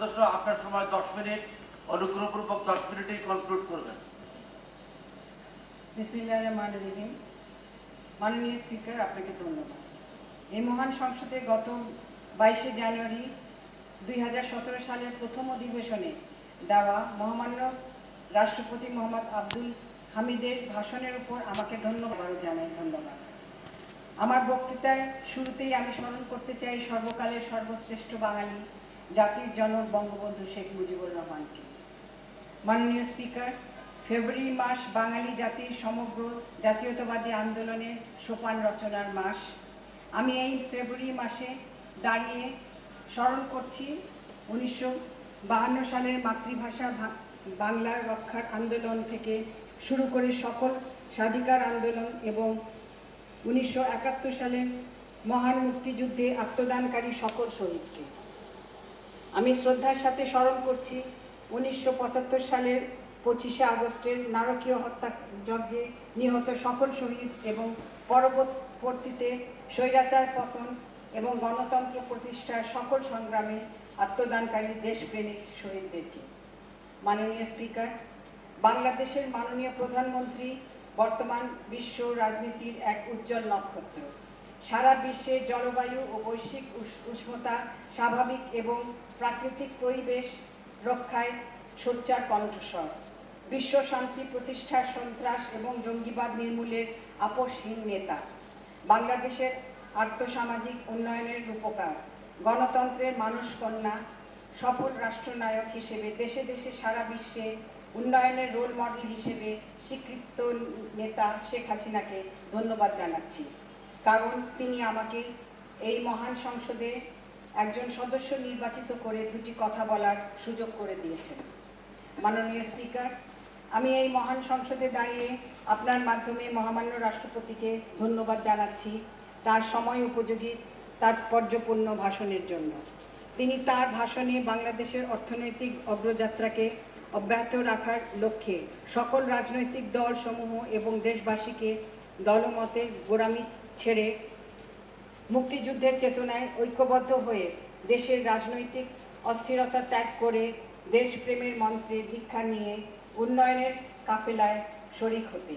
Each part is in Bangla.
সদস্য, আপনার সময় দশ মিনিট, অনুগ্রহপূর্বক দশ মিনিটেই কনক্লুড করবেন। মাননীয় স্পিকার, আপনাকে ধন্যবাদ। এই মহান সংসদে গত বাইশে জানুয়ারি দুই সালের প্রথম অধিবেশনে দেওয়া মহামান্য রাষ্ট্রপতি মোহাম্মদ আব্দুল হামিদের ভাষণের উপর আমাকে ধন্যবাদ জানাই, ধন্যবাদ। আমার বক্তৃতায় শুরুতেই আমি স্মরণ করতে চাই সর্বকালের সর্বশ্রেষ্ঠ বাঙালি জাতির জনক বঙ্গবন্ধু শেখ মুজিবুর রহমানকে। মাননীয় স্পিকার, ফেব্রুয়ারি মাস বাঙালি জাতির সমগ্র জাতীয়তাবাদী আন্দোলনের সোপান রচনার মাস। আমি এই ফেব্রুয়ারি মাসে দাঁড়িয়ে স্মরণ করছি উনিশশো বাহান্ন সালের মাতৃভাষা বাংলা রক্ষার আন্দোলন থেকে শুরু করে সকল স্বাধিকার আন্দোলন এবং উনিশশো একাত্তর সালের মহান মুক্তিযুদ্ধে আত্মদানকারী সকল শহীদকে। আমি শ্রদ্ধার সাথে স্মরণ করছি উনিশশো পঁচাত্তর সালের পঁচিশে আগস্টের নারকীয় হত্যাযজ্ঞে নিহত সকল শহীদ এবং পরবর্তীতে স্বৈরাচার পতন এবং গণতন্ত্র প্রতিষ্ঠার সকল সংগ্রামে আত্মদানকারী দেশপ্রেমিক শহীদদেরকে। মাননীয় স্পিকার, বাংলাদেশের মাননীয় প্রধানমন্ত্রী বর্তমান বিশ্ব রাজনীতির এক উজ্জ্বল নক্ষত্র। সারা বিশ্বে জলবায়ু ও বৈশ্বিক উষ- উষ্ণতা স্বাভাবিক এবং প্রাকৃতিক পরিবেশ রক্ষায় সোচ্চার কণ্ঠস্বর। বিশ্ব শান্তি প্রতিষ্ঠার সন্ত্রাস এবং জঙ্গিবাদ নির্মূলের আপোষহীন নেতা। বাংলাদেশের আর্থসামাজিক উন্নয়নের রূপকার। গণতন্ত্রের মানুষ কন্যা সফল রাষ্ট্রনায়ক হিসেবে দেশে দেশে সারা বিশ্বে উন্নয়নের রোল মডেল হিসেবে স্বীকৃত নেতা শেখ হাসিনাকে ধন্যবাদ জানাচ্ছি। কারণ তিনি আমাকে এই মহান সংসদে একজন সদস্য নির্বাচিত করে দুটি কথা বলার সুযোগ করে দিয়েছেন। মাননীয় স্পিকার, আমি এই মহান সংসদে দাঁড়িয়ে আপনার মাধ্যমে মহামান্য রাষ্ট্রপতিকে ধন্যবাদ জানাচ্ছি তার সময় উপযোগী, তাৎপর্যপূর্ণ ভাষণের জন্য। তিনি তার ভাষণে বাংলাদেশের অর্থনৈতিক অগ্রযাত্রাকে অব্যাহত রাখার লক্ষ্যে সকল রাজনৈতিক দলসমূহ এবং দেশবাসীকে দলমতের গোড়ামি ছেড়ে মুক্তিযুদ্ধের চেতনায় ঐক্যবদ্ধ হয়ে দেশের রাজনৈতিক অস্থিরতা ত্যাগ করে দেশপ্রেমের মন্ত্রে দীক্ষা নিয়ে উন্নয়নের কাফেলায় শরিক হতে।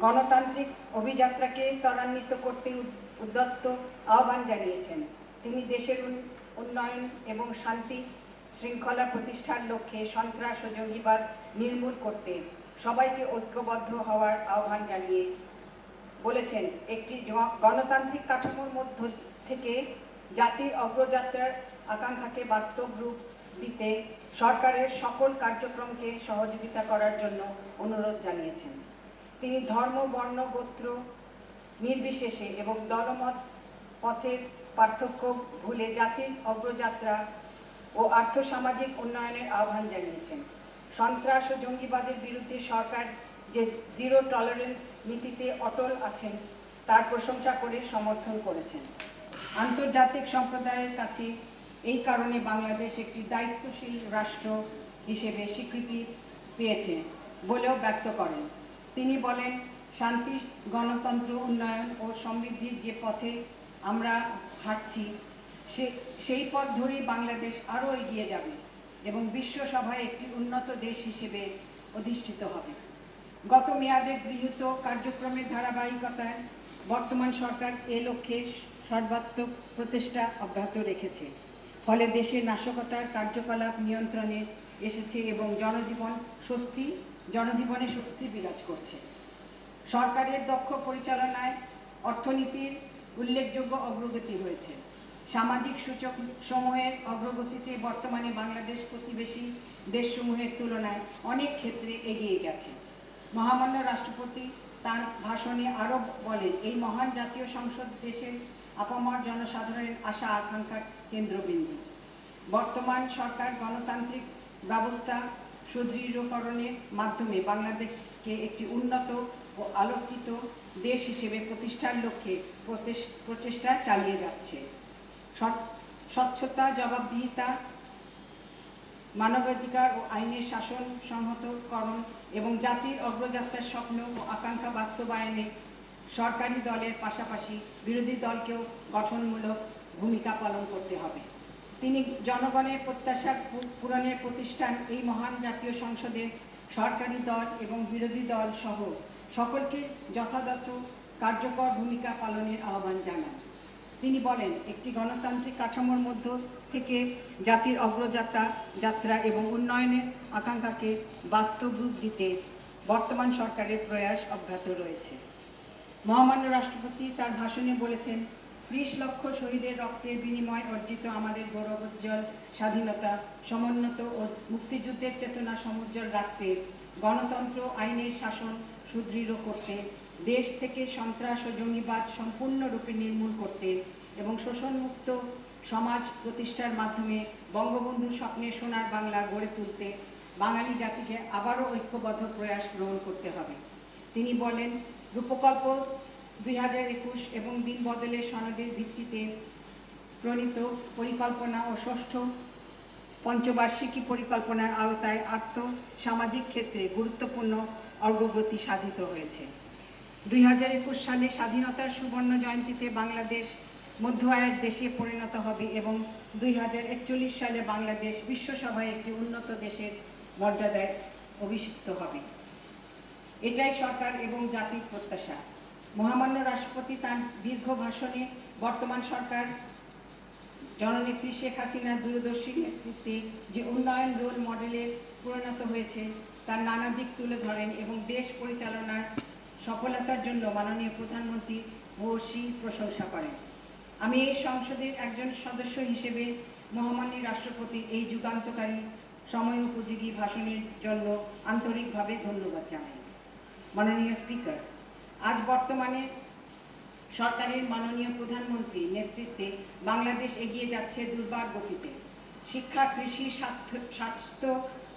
গণতান্ত্রিক অভিযাত্রাকে ত্বরান্বিত করতে উদ- উদ্যত্ত আহ্বান জানিয়েছেন। তিনি দেশের উন্নয়ন এবং শান্তি শৃঙ্খলা প্রতিষ্ঠার লক্ষ্যে সন্ত্রাস ও জঙ্গিবাদ নির্মূল করতে সবাইকে ঐক্যবদ্ধ হওয়ার আহ্বান জানিয়ে বলেছেন, একটি গণতান্ত্রিক কাঠামোর মধ্য থেকে জাতির অগ্রযাত্রার আকাঙ্ক্ষাকে বাস্তব রূপ দিতে সরকারের সকল কার্যক্রমকে সহযোগিতা করার জন্য অনুরোধ জানিয়েছেন। তিনি ধর্ম, বর্ণ, গোত্র নির্বিশেষে এবং দলমত পথের পার্থক্য ভুলে জাতির অগ্রযাত্রা ও আর্থসামাজিক উন্নয়নের আহ্বান জানিয়েছেন। সন্ত্রাস ও জঙ্গিবাদের বিরুদ্ধে সরকার যে জিরো টলারেন্স নীতিতে অটল আছেন, তার প্রশংসা করে সমর্থন করেছেন। আন্তর্জাতিক সম্প্রদায়ের কাছে এই কারণে বাংলাদেশ একটি দায়িত্বশীল রাষ্ট্র হিসেবে স্বীকৃতি পেয়েছে বলেও ব্যক্ত করেন। তিনি বলেন, শান্তি, গণতন্ত্র, উন্নয়ন ও সমৃদ্ধির যে পথে আমরা হাঁটছি, সে, সেই পথ ধরেই বাংলাদেশ আরও এগিয়ে যাবে এবং বিশ্বসভায় একটি উন্নত দেশ হিসেবে অধিষ্ঠিত হবে। গত মেয়াদে গৃহীত কার্যক্রমের ধারাবাহিকতায় বর্তমান সরকার এ লক্ষ্যে সর্বাত্মক প্রচেষ্টা অব্যাহত রেখেছে। ফলে দেশের নাশকতার কার্যকলাপ নিয়ন্ত্রণে এসেছে এবং জনজীবন স্বস্তি, জনজীবনে স্বস্তি বিরাজ করছে। সরকারের দক্ষ পরিচালনায় অর্থনীতির উল্লেখযোগ্য অগ্রগতি হয়েছে। সামাজিক সূচক সমূহের অগ্রগতিতে বর্তমানে বাংলাদেশ প্রতিবেশী দেশসমূহের তুলনায় অনেক ক্ষেত্রে এগিয়ে গেছে। মহামান্য রাষ্ট্রপতি তার ভাষণে আরও বলেন, এই মহান জাতীয় সংসদ দেশের আপামর জনসাধারণের আশা আকাঙ্ক্ষার কেন্দ্রবিন্দু। বর্তমান সরকার গণতান্ত্রিক ব্যবস্থা সুদৃঢ়করণের মাধ্যমে বাংলাদেশকে একটি উন্নত ও আলোকিত দেশ হিসেবে প্রতিষ্ঠার লক্ষ্যে প্রচেষ- প্রচেষ্টা চালিয়ে যাচ্ছে। স্বচ্ছ- স্বচ্ছতা, জবাবদিহিতা মানবাধিকার ও আইনের শাসন সংহতকরণ এবং জাতির অগ্রযাত্রার স্বপ্ন ও আকাঙ্ক্ষা বাস্তবায়নে সরকারি দলের পাশাপাশি বিরোধী দলকেও গঠনমূলক ভূমিকা পালন করতে হবে। তিনি জনগণের প্রত্যাশা পূরণের প্রতিষ্ঠান এই মহান জাতীয় সংসদে সরকারি দল এবং বিরোধী দল সহ সকলকে যথাযথ কার্যকর ভূমিকা পালনের আহ্বান জানান। তিনি বলেন, একটি গণতান্ত্রিক কাঠামোর মধ্য থেকে জাতির অগ্রযাত্রা, যাত্রা এবং উন্নয়নের আকাঙ্ক্ষাকে বাস্তব রূপ দিতে বর্তমান সরকারের প্রয়াস অব্যাহত রয়েছে। মহামান্য রাষ্ট্রপতি তার ভাষণে বলেছেন, ত্রিশ লক্ষ শহীদের রক্তের বিনিময় অর্জিত আমাদের গৌরবোজ্জ্বল স্বাধীনতা, সমুন্নত ও মুক্তিযুদ্ধের চেতনা সমুজ্জ্বল রাখতে গণতন্ত্র, আইনের শাসন সুদৃঢ় করতে দেশ থেকে সন্ত্রাস ও জঙ্গিবাদ সম্পূর্ণরূপে নির্মূল করতে এবং শোষণমুক্ত সমাজ প্রতিষ্ঠার মাধ্যমে বঙ্গবন্ধুর স্বপ্নের সোনার বাংলা গড়ে তুলতে বাঙালি জাতিকে আবারও ঐক্যবদ্ধ প্রয়াস গ্রহণ করতে হবে। তিনি বলেন, রূপকল্প দুই হাজার একুশ এবং দিন বদলের সনদের ভিত্তিতে প্রণীত পরিকল্পনা ও ষষ্ঠ পঞ্চবার্ষিকী পরিকল্পনার আওতায় আর্থ সামাজিক ক্ষেত্রে গুরুত্বপূর্ণ অগ্রগতি সাধিত হয়েছে। দুই হাজার একুশ সালে স্বাধীনতার সুবর্ণ জয়ন্তীতে বাংলাদেশ মধ্য আয়ের দেশে পরিণত হবে এবং দুই হাজার একচল্লিশ সালে বাংলাদেশ বিশ্বসভায় একটি উন্নত দেশের মর্যাদায় অভিষিক্ত হবে। এটাই সরকার এবং জাতির প্রত্যাশা। মহামান্য রাষ্ট্রপতি তার দীর্ঘ ভাষণে বর্তমান সরকার জননেত্রী শেখ হাসিনার দূরদর্শী নেতৃত্বে যে উন্নয়ন রোল মডেলে পরিণত হয়েছে, তার নানা দিক তুলে ধরেন এবং দেশ পরিচালনার সফলতার জন্য মাননীয় প্রধানমন্ত্রী ভূয়সী প্রশংসা করেন। আমি এই সংসদের একজন সদস্য হিসেবে মহামান্য রাষ্ট্রপতির এই যুগান্তকারী সময় উপযোগী ভাষণের জন্য আন্তরিকভাবে ধন্যবাদ জানাই। মাননীয় স্পিকার, আজ বর্তমানে সরকারের মাননীয় প্রধানমন্ত্রী নেতৃত্বে বাংলাদেশ এগিয়ে যাচ্ছে দুর্বার গতিতে। শিক্ষা, কৃষি স্বাস্থ্য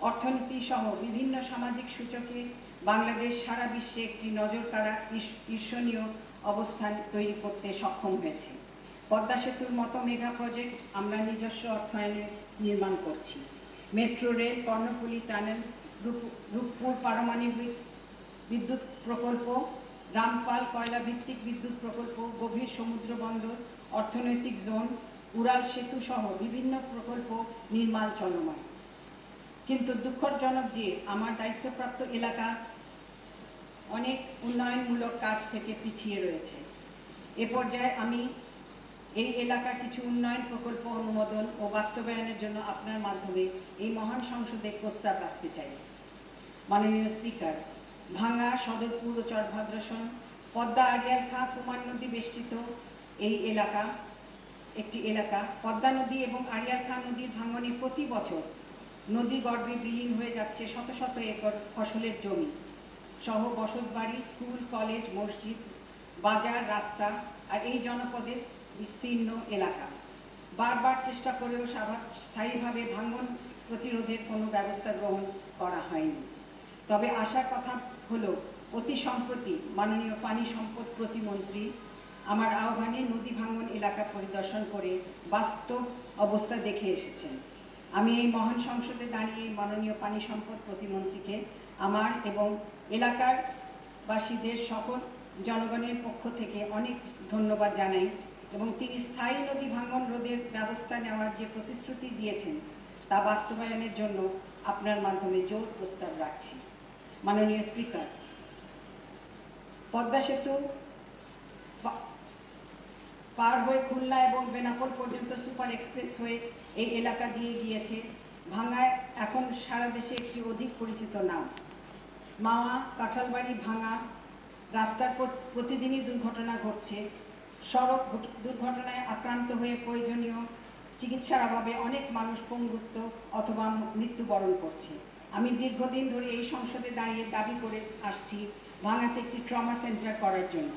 অর্থনীতি সহ বিভিন্ন সামাজিক সূচকে বাংলাদেশ সারা বিশ্বে একটি নজরকাড়া ঈর্ষ- ঈর্ষণীয় অবস্থান তৈরি করতে সক্ষম হয়েছে। পদ্মা সেতুর মতো মেগা প্রজেক্ট আমরা নিজস্ব অর্থায়নে নির্মাণ করছি। মেট্রো, রেল, কর্ণফুলী টানেল, রূপ- রূপপুর পারমাণবিক বিদ্যুৎ প্রকল্প, রামপাল কয়লা ভিত্তিক বিদ্যুৎ প্রকল্প, গভীর সমুদ্র বন্দর, অর্থনৈতিক জোন, উড়াল সেতু সহ বিভিন্ন প্রকল্প নির্মাণ চলমান। কিন্তু দুঃখজনক যে আমার দায়িত্বপ্রাপ্ত এলাকা অনেক উন্নয়নমূলক কাজ থেকে পিছিয়ে রয়েছে। এ পর্যায়ে আমি এই এলাকা কিছু উন্নয়ন প্রকল্প অনুমোদন ও বাস্তবায়নের জন্য আপনার মাধ্যমে এই মহান সংসদে প্রস্তাব রাখতে চাই। মাননীয় স্পিকার, ভাঙ্গা সদরপুর ও চরভাদ্রাসন, পদ্মা আড়িয়াল খাঁ কুমার নদী বেষ্টিত এই এলাকা একটি এলাকা। পদ্মা নদী এবং আড়িয়াল খাঁ নদীর ভাঙনে প্রতি বছর নদী গর্ভে বিলীন হয়ে যাচ্ছে শত শত একর ফসলের জমি। সহ বসতবাড়ি স্কুল, কলেজ, মসজিদ, বাজার, রাস্তা আর এই জনপদের বিস্তীর্ণ এলাকা। বারবার চেষ্টা করেও স্থায়ীভাবে ভাঙন প্রতিরোধের কোনো ব্যবস্থা গ্রহণ করা হয়নি। তবে আসার কথা হলো, অতি সম্প্রতি মাননীয় পানি সম্পদ প্রতিমন্ত্রী আমার আহ্বানে নদী ভাঙন এলাকা পরিদর্শন করে বাস্তব অবস্থা দেখে এসেছেন। আমি এই মহান সংসদে দাঁড়িয়ে মাননীয় পানি সম্পদ প্রতিমন্ত্রীকে, আমার এবং এলাকার বাসীদের সকল জনগণের পক্ষ থেকে অনেক ধন্যবাদ জানাই এবং তিনি স্থায়ী নদী ভাঙন রোধের ব্যবস্থা নেওয়ার যে প্রতিশ্রুতি দিয়েছেন, তা বাস্তবায়নের জন্য আপনার মাধ্যমে জোর প্রস্তাব রাখছি। মাননীয় স্পিকার, পদ্মা সেতু পার হয়ে খুলনা এবং বেনাপোল পর্যন্ত সুপার এক্সপ্রেস হয়ে এই এলাকা দিয়ে গিয়েছে? ভাঙায় এখন সারা দেশে একটি অধিক পরিচিত নাম। মাওয়া, কাঁঠালবাড়ি ভাঙা, রাস্তার প্রতিদিনই দুর্ঘটনা ঘটছে। সড়ক দুর্ঘটনায় আক্রান্ত হয়ে প্রয়োজনীয় চিকিৎসার অভাবে অনেক মানুষ পঙ্গুত্ব অথবা মৃত্যুবরণ করছে। আমি দীর্ঘদিন ধরে এই সংসদে দাঁড়িয়ে দাবি করে আসছি ভাঙাতে একটি ট্রমা সেন্টার করার জন্য।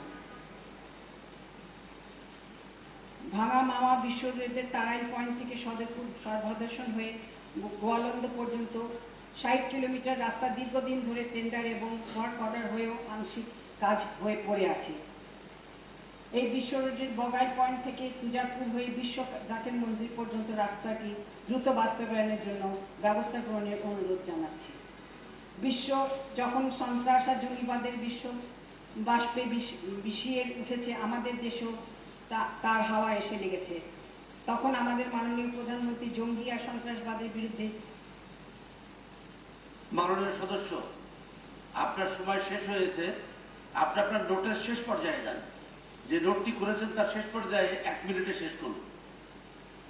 ভাঙা মাওয়া বিশ্ব তারাইল পয়েন্ট থেকে সদরপুর সর্বদর্শন হয়ে গোয়ালন্দ পর্যন্ত ষাট কিলোমিটার রাস্তা দীর্ঘদিন ধরে টেন্ডার এবং ওয়ার্ক অর্ডার হয়েও আংশিক কাজ হয়ে পড়ে আছে। এই বিশ্ব রোডের বগাই পয়েন্ট থেকে তুজারপুর হয়ে বিশ্ব জাকের মঞ্জির পর্যন্ত রাস্তাটি দ্রুত বাস্তবায়নের জন্য ব্যবস্থা গ্রহণের অনুরোধ জানাচ্ছি। বিশ্ব যখন সন্ত্রাস আর জঙ্গিবাদের বিশ্ব বাষ্পে বিষ- বিষিয়ে উঠেছে আমাদের দেশেও তার হাওয়া এসে লেগেছে। তখন আমাদের মাননীয় প্রধানমন্ত্রী জঙ্গি আর সন্ত্রাসবাদের বিরুদ্ধে মাননীয় সদস্য আপনার সময় শেষ হয়েছে। আপনি আপনার নোটের শেষ পর্যায়ে যান। যে নোটটি করেছেন তার শেষ পর্যায়ে এক মিনিটে শেষ করুন।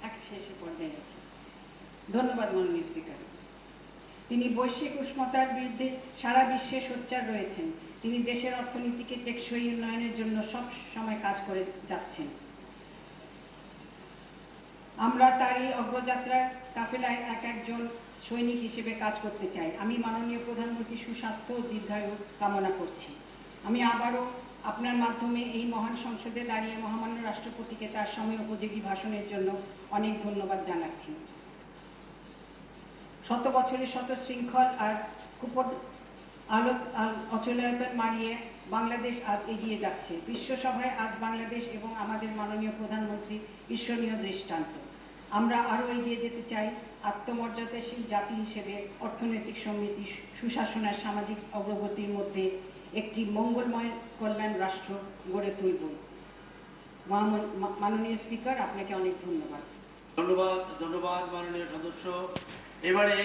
এক শেষ পর্যায়ে আছে ধন্যবাদ মাননীয় স্পিকার। তিনি বৈশ্বিক উষ্ণতার বিরুদ্ধে সারা বিশ্বে সোচ্চার রয়েছেন। তিনি দেশের অর্থনীতিকে টেকসই উন্নয়নের জন্য সব সময় কাজ করে যাচ্ছেন। আমরা তার এই অগ্রযাত্রা কাফেলায় এক একজন সৈনিক হিসেবে কাজ করতে চাই। আমি মাননীয় প্রধানমন্ত্রী সুস্বাস্থ্য ও দীর্ঘায়ু কামনা করছি। আমি আবারও আপনার মাধ্যমে এই মহান সংসদে দাঁড়িয়ে মহামান্য রাষ্ট্রপতিকে তার সময় উপযোগী ভাষণের জন্য অনেক ধন্যবাদ জানাচ্ছি। শত বছরের শত শৃঙ্খল আর কুপট আলোক অচলায়তন মারিয়ে বাংলাদেশ আজ এগিয়ে যাচ্ছে। বিশ্বসভায় আজ বাংলাদেশ এবং আমাদের মাননীয় প্রধানমন্ত্রী ঈশ্বরীয় দৃষ্টান্ত। আমরা আরও এগিয়ে যেতে চাই আত্মমর্যাদাশীল জাতি হিসেবে অর্থনৈতিক সমৃদ্ধি, সুশাসন আর সামাজিক অগ্রগতির মধ্যে একটি মঙ্গলময় কল্যাণ রাষ্ট্র গড়ে তুলব। মাননীয় স্পিকার, আপনাকে অনেক ধন্যবাদ। ধন্যবাদ ধন্যবাদ মাননীয় সদস্য। এবারে